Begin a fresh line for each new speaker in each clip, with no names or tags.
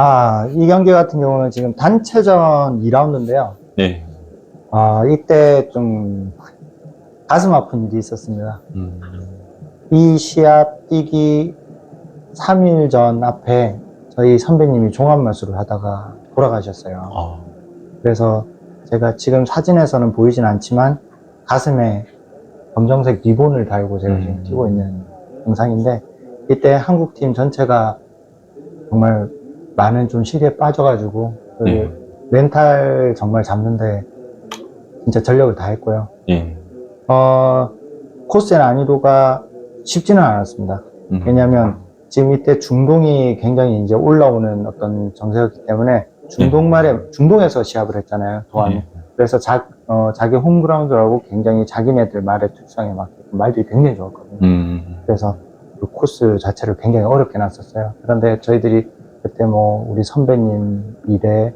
아, 이 경기 같은 경우는 지금 단체전 2라운드인데요.
네.
아, 이때 좀 가슴 아픈 일이 있었습니다.
음,
이 시합 뛰기 3일 전 앞에 저희 선배님이 종합마술을 하다가 돌아가셨어요.
아,
그래서 제가 지금 사진에서는 보이진 않지만 가슴에 검정색 리본을 달고 제가 지금
음.
뛰고 있는 영상인데 이때 한국팀 전체가 정말 많은 좀 시리에 빠져가지고 그
네.
멘탈 정말 잡는데 진짜 전력을 다했고요.
예.
어, 코스의 난이도가 쉽지는 않았습니다.
음.
왜냐하면 지금 이때 중동이 굉장히 이제 올라오는 어떤 정세였기 때문에 중동 말에 중동에서 시합을 했잖아요. 도안.
예.
그래서 자, 어, 자기 홈그라운드라고 굉장히 자기네들 말의 특성에 맞게 말들이 굉장히 좋았거든요.
음,
그래서 그 코스 자체를 굉장히 어렵게 놨었어요. 그런데 저희들이 그때 뭐 우리 선배님 일에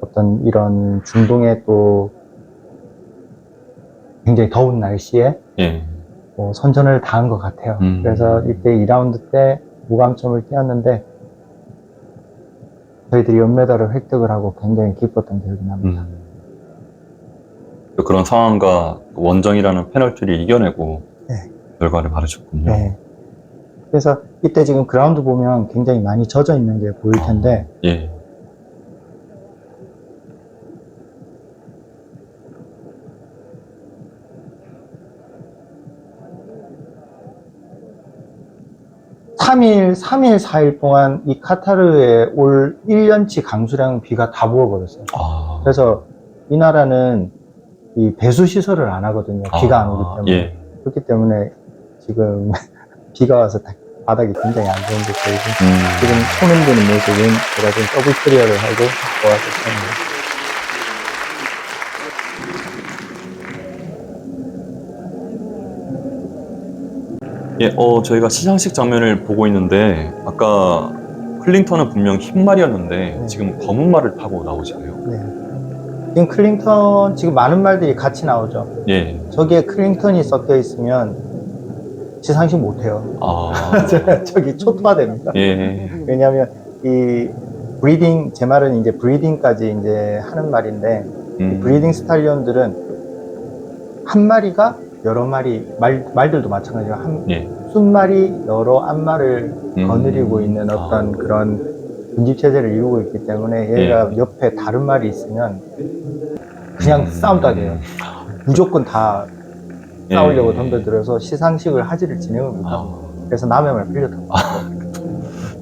어떤 이런 중동의 또 굉장히 더운 날씨에
예.
뭐 선전을 다한 것 같아요.
음.
그래서 이때 2라운드 때 무감점을 뛰었는데 저희들이 연메달을 획득을 하고 굉장히 기뻤던 기억이 납니다.
음. 그런 상황과 원정이라는 페널티를 이겨내고
네.
결과를 바르셨군요.
네. 그래서 이때 지금 그라운드 보면 굉장히 많이 젖어 있는 게 보일 텐데
예.
삼일삼일사일 동안 이 카타르에 올 1년치 강수량 비가 다 부어버렸어요.
아,
그래서 이 나라는 이 배수 시설을 안 하거든요. 비가 안 오기 때문에.
예.
그렇기 때문에 지금 비가 와서 다- 바닥이 굉장히 안 좋은데 저희는
음,
지금 손 흔드는 모습은 제가 지금 더블 클리어를 하고 와서
예, 어, 저희가 시상식 장면을 보고 있는데, 아까 클린턴은 분명 흰 말이었는데,
네.
지금 검은 말을 타고 나오시네요.
네. 지금 클링턴 지금 많은 말들이 같이 나오죠.
예.
저기에 클링턴이 섞여 있으면 시상식 못 해요.
아,
저기 초토화됩니다.
예.
왜냐하면 이 브리딩 제 말은 이제 브리딩까지 이제 하는 말인데
음,
브리딩 스탈리온들은 한 마리가 여러 마리 말 말들도 마찬가지로 한
예.
순마리 여러 암마를
음.
거느리고 있는 어떤
아.
그런 군집 체제를 이루고 있기 때문에 얘가 옆에 다른 말이 있으면 그냥
음.
싸움다 돼요. 무조건 다
예.
싸우려고 덤벼들어서 시상식을 하지를 진행을 못하고
아,
그래서 남의 말 빌렸던 거예요.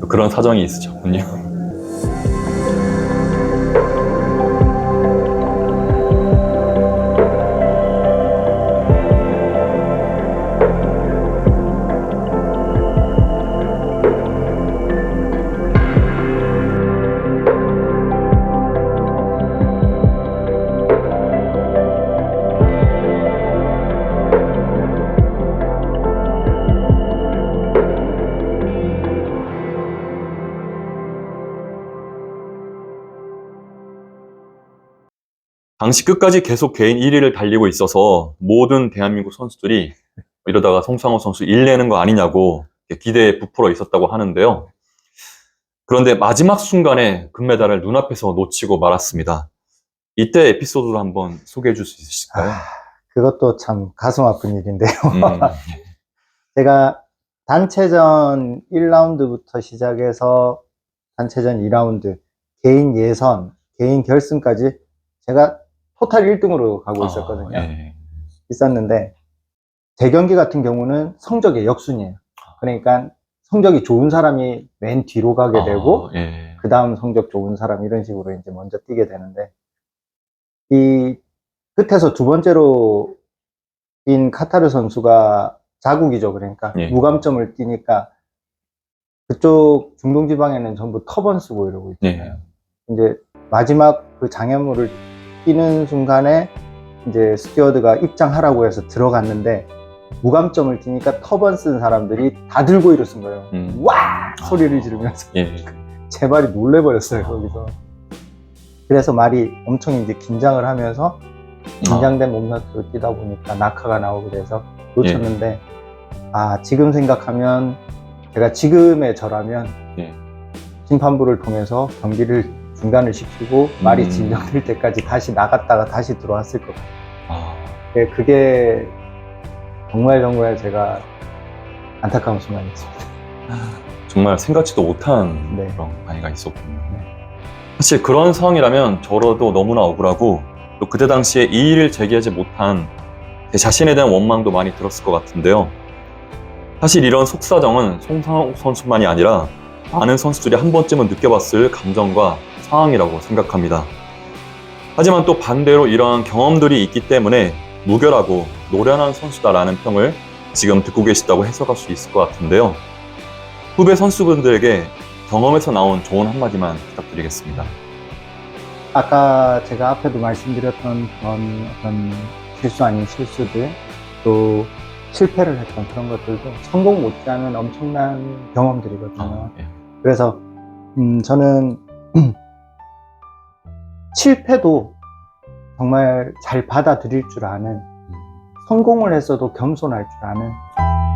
그런 사정이 있으셨군요. 당시 끝까지 계속 개인 1위를 달리고 있어서 모든 대한민국 선수들이 이러다가 송상호 선수 일 내는 거 아니냐고 기대에 부풀어 있었다고 하는데요. 그런데 마지막 순간에 금메달을 눈앞에서 놓치고 말았습니다. 이때 에피소드를 한번 소개해 줄 수 있으실까요?
아, 그것도 참 가슴 아픈 일인데요.
음,
제가 단체전 1라운드부터 시작해서 단체전 2라운드, 개인 예선, 개인 결승까지 제가 토탈 1등으로 가고 있었거든요.
아, 예.
있었는데 제 경기 같은 경우는 성적의 역순이에요. 그러니까 성적이 좋은 사람이 맨 뒤로 가게 되고
아, 예.
그 다음 성적 좋은 사람 이런 식으로 이제 먼저 뛰게 되는데 이 끝에서 두 번째로 뛴 카타르 선수가 자국이죠. 그러니까
예.
무감점을 뛰니까 그쪽 중동 지방에는 전부 터번 쓰고 이러고 있잖아요.
예.
이제 마지막 그 장애물을 뛰는 순간에 이제 스튜어드가 입장하라고 해서 들어갔는데 무감점을 뛰니까 터번 쓴 사람들이 다 들고 일어선 거예요.
음.
와 소리를 지르면서
예.
제 말이 놀래버렸어요 거기서. 그래서 말이 엄청 이제 긴장을 하면서 긴장된 몸상태로 뛰다 보니까 낙하가 나오게 돼서 놓쳤는데 아 지금 생각하면 제가 지금의 저라면
예.
심판부를 통해서 경기를 중단을 시키고 말이
음.
진정될 때까지 다시 나갔다가 다시 들어왔을 것 같아요.
아,
예, 그게 정말 정말 제가 안타까운 순간이었습니다.
정말 생각지도 못한
네.
그런 많이가 있었군요.
네.
사실 그런 상황이라면 저로도 너무나 억울하고 또 그때 당시에 이의를 제기하지 못한 제 자신에 대한 원망도 많이 들었을 것 같은데요. 사실 이런 속사정은 송상욱 선수만이 아니라 많은 선수들이 한 번쯤은 느껴봤을 감정과 상황이라고 생각합니다. 하지만 또 반대로 이러한 경험들이 있기 때문에 무결하고 노련한 선수다라는 평을 지금 듣고 계시다고 해석할 수 있을 것 같은데요. 후배 선수분들에게 경험에서 나온 좋은 한마디만 부탁드리겠습니다.
아까 제가 앞에도 말씀드렸던 그런 어떤 실수 아닌 실수들 또 실패를 했던 그런 것들도 성공 못지않은 엄청난 경험들이거든요.
아, 예.
그래서 음, 저는 실패도 정말 잘 받아들일 줄 아는 성공을 했어도 겸손할 줄 아는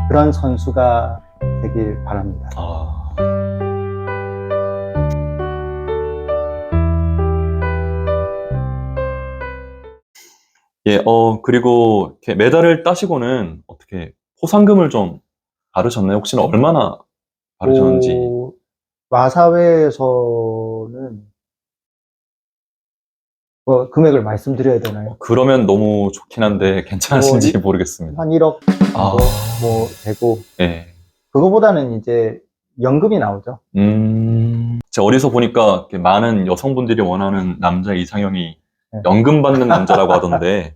그런 선수가 되길 바랍니다.
아. 예, 어, 그리고 메달을 따시고는 어떻게 포상금을 좀 받으셨나요? 혹시는 얼마나 받으셨는지.
오, 마사회에서는 뭐 금액을 말씀드려야 되나요?
그러면 너무 좋긴 한데 괜찮으신지 모르겠습니다.
한 1억
아,
정도 뭐 되고
예.
그거보다는 이제 연금이 나오죠.
음, 제가 어디서 보니까 이렇게 많은 여성분들이 원하는 남자 이상형이
네.
연금 받는 남자라고 하던데,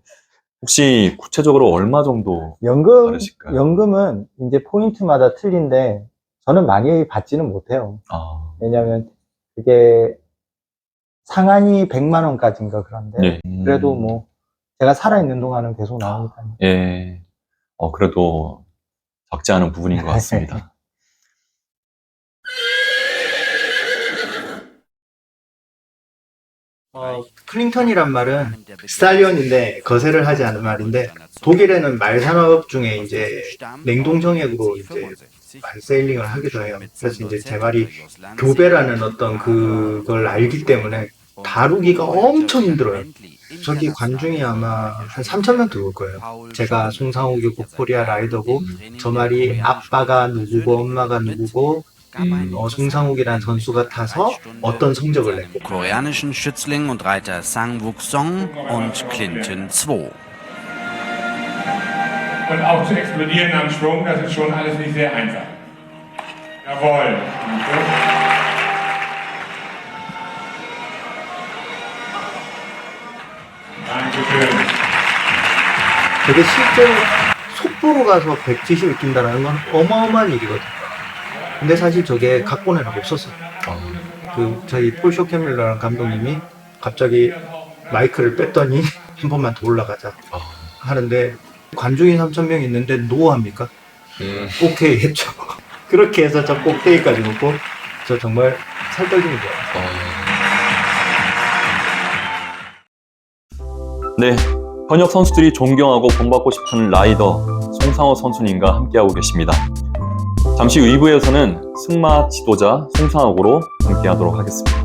혹시 구체적으로 얼마 정도
연금
받으실까요?
연금은 이제 포인트마다 틀린데 저는 많이 받지는 못해요.
아,
왜냐하면 그게 상한이 100만 원까지인가 그런데
예.
그래도 뭐 제가 살아 있는 동안은 계속 나오니까요.
예. 어, 그래도 적지 않은 부분인 것 같습니다.
어, 클링턴이란 말은 스탈리온인데 거세를 하지 않은 말인데 독일에는 말 산업 중에 이제 냉동 정액으로 이제 말 세일링을 하기도 해요. 그래서 이제 제 말이 교배라는 어떤 그걸 알기 때문에 다루기가 엄청 힘들어요. 저기 관중이 아마 한 3천 명 들어올 거예요. 제가 송상욱이고 코리아 라이더고 저 말이 아빠가 누구고 엄마가 누구고 음, 어, 송상욱이라는 선수가 타서 어떤 성적을 냈고
koreanischen Schützling und Reiter Sang Wook Song und Clinton 2.
Und auch zu explodieren am Schwung, das ist schon alles nicht sehr einfach. Jawohl. Dankeschön.
되게 실제로 속보로 가서 170을 뛴다는 건 어마어마한 일이거든요. 근데 사실 저게 각본에는 없었어요. 그 저희 폴 쇼케밀러라는 감독님이 갑자기 마이크를 뺐더니 한 번만 더 올라가자
아.
하는데 관중이 3천 명 있는데 노합니까?
음.
오케이 했죠. 그렇게 해서 저 꼭대기까지 놓고 저 정말 살 떨리는 거예요.
네. 현역 선수들이 존경하고 본받고 싶은 라이더 송상호 선수님과 함께하고 계십니다. 잠시 후 2부에서는 승마 지도자 송상욱으로 함께하도록 하겠습니다.